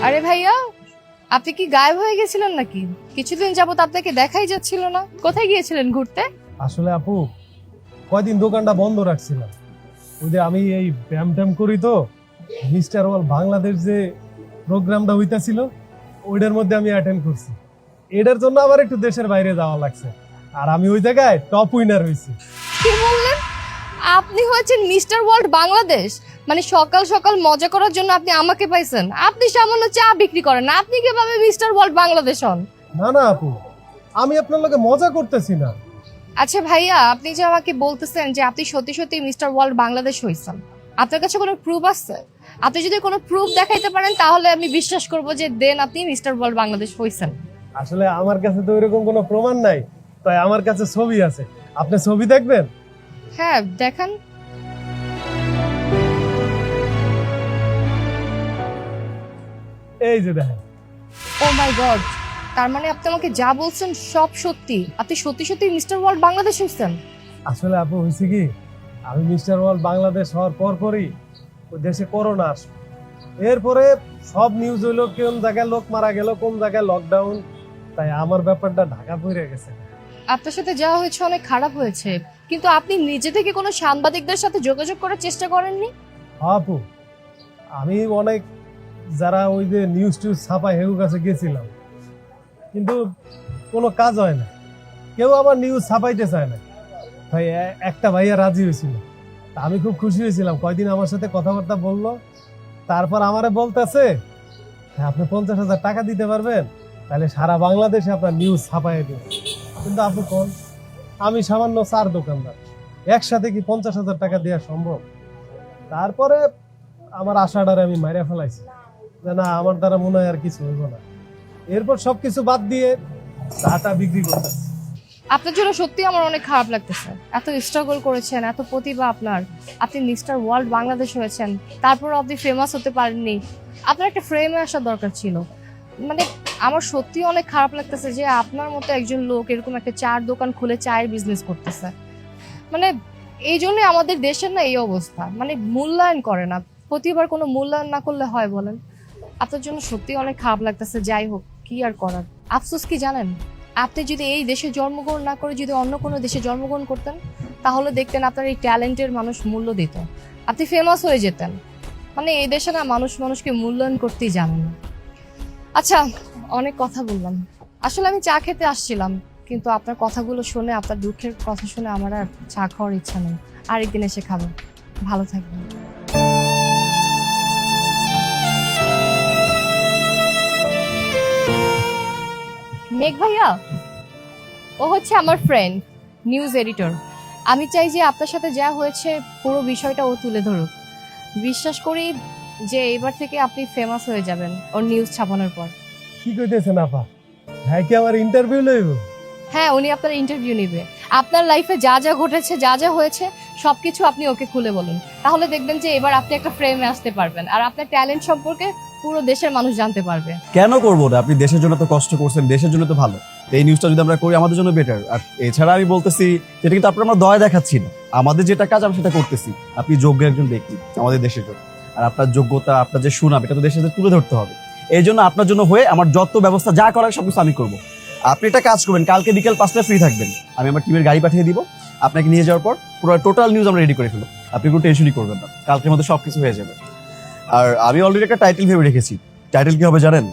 আরে ভাইয়া আপনি কি গায়েব হয়ে গেছিলেন নাকি? কিছুদিন যাবত আপনাকে দেখাই যাচ্ছিল না। কোথায় গিয়েছিলেন ঘুরতে? আসলে আপু কয়দিন দোকানটা বন্ধ রাখছিলাম। ওই যে আমি এই ব্যায়াম ট্যাম করি তো মিস্টার ওয়াল বাংলাদেশ যে প্রোগ্রামটা হইতাছিল ওইটার মধ্যে আমি অ্যাটেন্ড করছি। এটার জন্য আবার একটু দেশের বাইরে যাওয়া লাগছে। আর আমি ওই জায়গায় টপ উইনার হয়েছি কি বললেন? আপনি হয়েছেন মিস্টার ওয়ার্ল্ড বাংলাদেশ? মানে সকাল সকাল মজা করার জন্য আপনি আমাকে পাইছেন। আপনি সামান্য চা বিক্রি করেন আপনি কীভাবে মিস্টার ওয়ার্ল্ড বাংলাদেশ হন? না না আপু আমি আপনার লোকে মজা করতেছি না। আচ্ছা ভাইয়া আপনি যে আমাকে বলতেছেন যে আপনি সত্যি সত্যি মিস্টার ওয়ার্ল্ড বাংলাদেশ হইছেন আপনার কাছে কোনো প্রুফ আছে? আপনি যদি কোনো প্রুফ দেখাইতে পারেন তাহলে আমি বিশ্বাস করব যে দেন আপনি মিস্টার ওয়ার্ল্ড বাংলাদেশ হইছেন। আসলে আমার কাছে তো এরকম কোনো প্রমাণ নাই তাই আমার কাছে ছবি আছে। আপনি ছবি দেখবেন? হ্যাঁ দেখান। এই যে দেখেন। ও মাই গড তার মানে আপনি আমাকে যা বলছেন সব সত্যি। আপনি সত্যি সত্যি মিস্টার ওয়ার্ল্ড বাংলাদেশ হয়েছেন। আসলে আপু হয়েছে কি? আমি মিস্টার ওয়ার্ল্ড বাংলাদেশ হওয়ার পর পরই ওই দেশে করোনা আসলো। এরপরে সব নিউজ হইল কোন জায়গায় লোক মারা গেল কোন জায়গায় লকডাউন তাই আমার ব্যাপারটা ঢাকা পড়ে গেছে। আপনার সাথে যা হয়েছে অনেক খারাপ হয়েছে। কিন্তু আপনি নিজে থেকে কোনো সাংবাদিকদের সাথে যোগাযোগ করার চেষ্টা করেননি? আপু আমি অনেক যারা ওই যে নিউজ টিউজ ছাপায় হেউ কাছে গেছিলাম। কিন্তু কোনো কাজ হয় না। কেউ আবার নিউজ ছাপাইতে চায় না। ভাই একটা ভাইয়া রাজি হয়েছিল। আমি খুব খুশি হয়েছিলাম। কয়দিন আমার সাথে কথাবার্তা বলল। তারপর আমারে বলতেছে "হ্যাঁ, আপনি পঞ্চাশ হাজার টাকা দিতে পারবেন? তাহলে সারা বাংলাদেশে আপনার নিউজ ছাপাই দেবেন কিন্তু আপনি কোন আমি সামান্য চার দোকানদার। একসাথে কি পঞ্চাশ হাজার টাকা দেওয়া সম্ভব? তারপরে আমার আশাটারে আমি মাইরা ফেলাইছি। যে না, আমার দ্বারা মনে হয় আর কিছু হইব না। এরপর সবকিছু বাদ দিয়ে চাটা বিক্রি করতেছি। আপনার জন্য সত্যি আমার অনেক খারাপ লাগতেছে। এত স্ট্রাগল করেছেন, এত প্রতিভা আপনার। আপনি মিস্টার ওয়ার্ল্ড বাংলাদেশ হয়েছেন, তারপর আপনি ফেমাস হতে পারেননি। আপনার একটা ফ্রেমে আসার দরকার ছিল। মানে আমার সত্যি অনেক খারাপ লাগতেছে যে আপনার মতো একজন লোক এরকম একটা চার দোকান খুলে চায়ের বিজনেস করতেছে। মানে এই জন্যই আমাদের দেশের না এই অবস্থা। মানে মূল্যায়ন করে না। প্রতিবার কোনো মূল্যায়ন না করলে হয় বলেন। আপনার জন্য সত্যি অনেক খারাপ লাগতেছে, যাই হোক, কি আর করার? আফসোস কি জানেন? আপনি যদি এই দেশে জন্মগ্রহণ না করে যদি অন্য কোনো দেশে জন্মগ্রহণ করতেন, তাহলে দেখতেন আপনার এই ট্যালেন্টের মানুষ মূল্য দিত। আপনি ফেমাস হয়ে যেতেন। মানে এই দেশে না মানুষ মানুষকে মূল্যায়ন করতেই জানে না। আচ্ছা অনেক কথা বললাম। আসলে আমি চা খেতে আসছিলাম, কিন্তু আপনার কথাগুলো শুনে, আপনার দুঃখের কথা শুনে আমার আর চা খাওয়ার ইচ্ছা নেই। আরেকদিন এসে খাব ভালো থাকবেন। মেঘ ভাইয়া ও হচ্ছে আমার ফ্রেন্ড নিউজ এডিটর আমি চাই যে আপনার সাথে যা হয়েছে পুরো বিষয়টা ও তুলে ধরুক। বিশ্বাস করি যে এবার থেকে আপনি ফেমাস হয়ে যাবেন ওর নিউজ ছাপানোর পর। কি কইতেছেন আপা? ভাই কি আমার ইন্টারভিউ লইব? হ্যাঁ উনি আপনার ইন্টারভিউ নেবে। আপনার লাইফে যা যা ঘটেছে যা যা হয়েছে সবকিছু আপনি ওকে খুলে বলুন। তাহলে দেখবেন যে এবার আপনি একটা ফ্রেমে আসতে পারবেন। আর আপনার ট্যালেন্ট সম্পর্কে পুরো দেশের মানুষ জানতে পারবে। কেন করব না আপনি দেশের জন্য তো কষ্ট করছেন, দেশের জন্য তো ভালো। এই নিউজটা যদি আমরা করি, আমাদের জন্য বেটার আর এছাড়া আমি বলতেছি যেটা কিন্তু আপনার আমরা দয়া দেখাচ্ছি না। আমাদের যেটা কাজ আমি সেটা করতেছি। আপনি যোগ্য একজন ব্যক্তি, আমাদের দেশের জন্য। আর আপনার যোগ্যতা, আপনার যে সুনাম, এটা তো দেশের তুলে ধরতে হবে। এই জন্য আপনার জন্য হয়ে আমার যত ব্যবস্থা, যা করার সব কিছু আমি করব। আপনি একটা কাজ করবেন, কালকে বিকেল পাঁচটায় ফ্রি থাকবেন। আমি আমার টিমের গাড়ি পাঠিয়ে দিব। আপনাকে নিয়ে যাওয়ার পর পুরো টোটাল নিউজ আমরা রেডি করে ফেলব। আপনি কোনো টেনশনই করবেন না। কালকের মধ্যে সবকিছু হয়ে যাবে। আর আমি অলরেডি একটা টাইটেল ভেবে রেখেছি। টাইটেল কি হবে জানেন?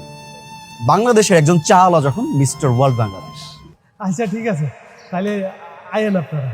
বাংলাদেশের একজন চাওয়ালা যখন মিস্টার ওয়ার্ল্ড বাংলাদেশ আচ্ছা ঠিক আছে। তাহলে আয়েন আপনারা।